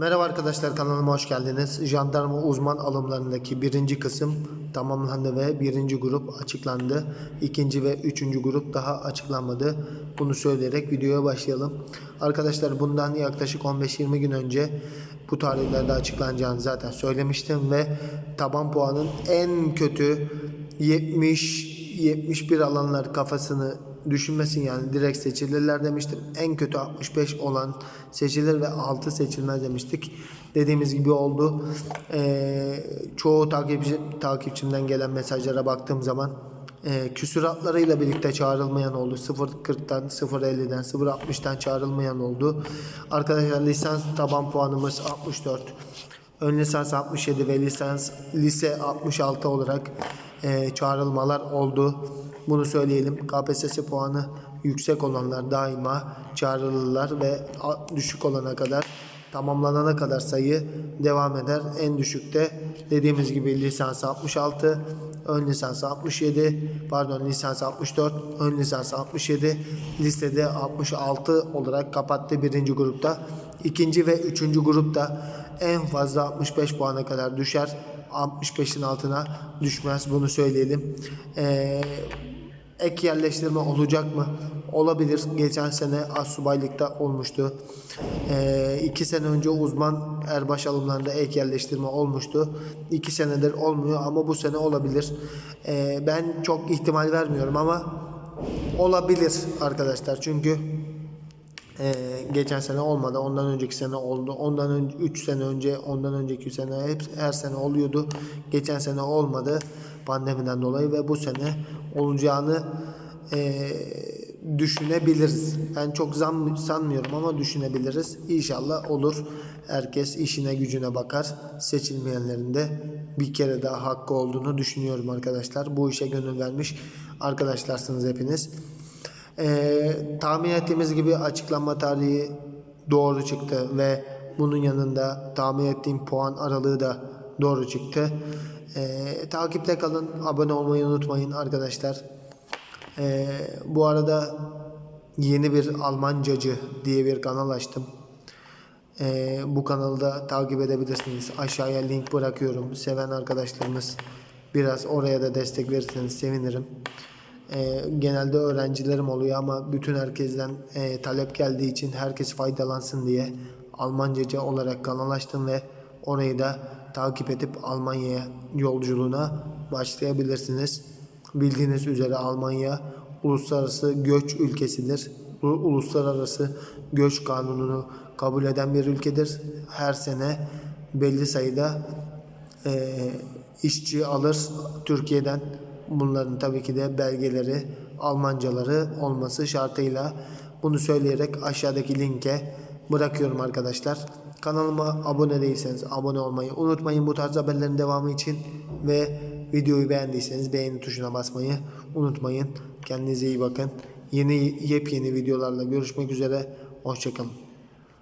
Merhaba arkadaşlar kanalıma hoş geldiniz. Jandarma uzman alımlarındaki birinci kısım tamamlandı ve birinci grup açıklandı. İkinci ve üçüncü grup daha açıklanmadı. Bunu söyleyerek videoya başlayalım. Arkadaşlar bundan yaklaşık 15-20 gün önce bu tarihlerde açıklanacağını zaten söylemiştim ve taban puanın en kötü 70 71 alanlar kafasını düşünmesin yani direkt seçilirler demiştim. En kötü 65 olan seçilir ve 6 seçilmez demiştik. Dediğimiz gibi oldu. Ee, çoğu takipçi, takipçimden gelen mesajlara baktığım zaman e, küsuratlarıyla birlikte çağrılmayan oldu. 0.40'dan 0.50'den 0.60'dan çağrılmayan oldu. Arkadaşlar lisans taban puanımız 64. Ön lisans 67 ve lisans lise 66 olarak e, çağrılmalar oldu. Bunu söyleyelim. KPSS puanı yüksek olanlar daima çağrılırlar ve düşük olana kadar tamamlanana kadar sayı devam eder. En düşükte dediğimiz gibi lisans 66, ön lisans 67, pardon lisans 64, ön lisans 67, listede 66 olarak kapattı birinci grupta. İkinci ve üçüncü grupta en fazla 65 puana kadar düşer. 65'in altına düşmez bunu söyleyelim. Ee, ek yerleştirme olacak mı? Olabilir. Geçen sene Assubaylık'ta olmuştu. Ee, iki sene önce uzman erbaş alımlarında ek yerleştirme olmuştu. İki senedir olmuyor ama bu sene olabilir. Ee, ben çok ihtimal vermiyorum ama olabilir arkadaşlar. Çünkü ee, geçen sene olmadı. Ondan önceki sene oldu. Ondan önce 3 sene önce, ondan önceki sene hep her sene oluyordu. Geçen sene olmadı pandemiden dolayı ve bu sene olacağını ee, düşünebiliriz. Ben çok zan, sanmıyorum ama düşünebiliriz. İnşallah olur. Herkes işine gücüne bakar. Seçilmeyenlerin de bir kere daha hakkı olduğunu düşünüyorum arkadaşlar. Bu işe gönül vermiş arkadaşlarsınız hepiniz. Ee, tahmin ettiğimiz gibi açıklanma tarihi doğru çıktı ve bunun yanında tahmin ettiğim puan aralığı da doğru çıktı. Ee, takipte kalın, abone olmayı unutmayın arkadaşlar. Ee, bu arada yeni bir Almancacı diye bir kanal açtım. Ee, bu kanalı da takip edebilirsiniz. Aşağıya link bırakıyorum. Seven arkadaşlarımız biraz oraya da destek verirseniz sevinirim. Ee, genelde öğrencilerim oluyor ama bütün herkesten e, talep geldiği için herkes faydalansın diye Almancaca olarak kanal açtım ve orayı da takip edip Almanya'ya yolculuğuna başlayabilirsiniz. Bildiğiniz üzere Almanya uluslararası göç ülkesidir. Bu uluslararası göç kanununu kabul eden bir ülkedir. Her sene belli sayıda e, işçi alır Türkiye'den. Bunların tabii ki de belgeleri, Almancaları olması şartıyla bunu söyleyerek aşağıdaki linke bırakıyorum arkadaşlar. Kanalıma abone değilseniz abone olmayı unutmayın bu tarz haberlerin devamı için ve videoyu beğendiyseniz beğeni tuşuna basmayı unutmayın. Kendinize iyi bakın. Yeni yepyeni videolarla görüşmek üzere. Hoşçakalın.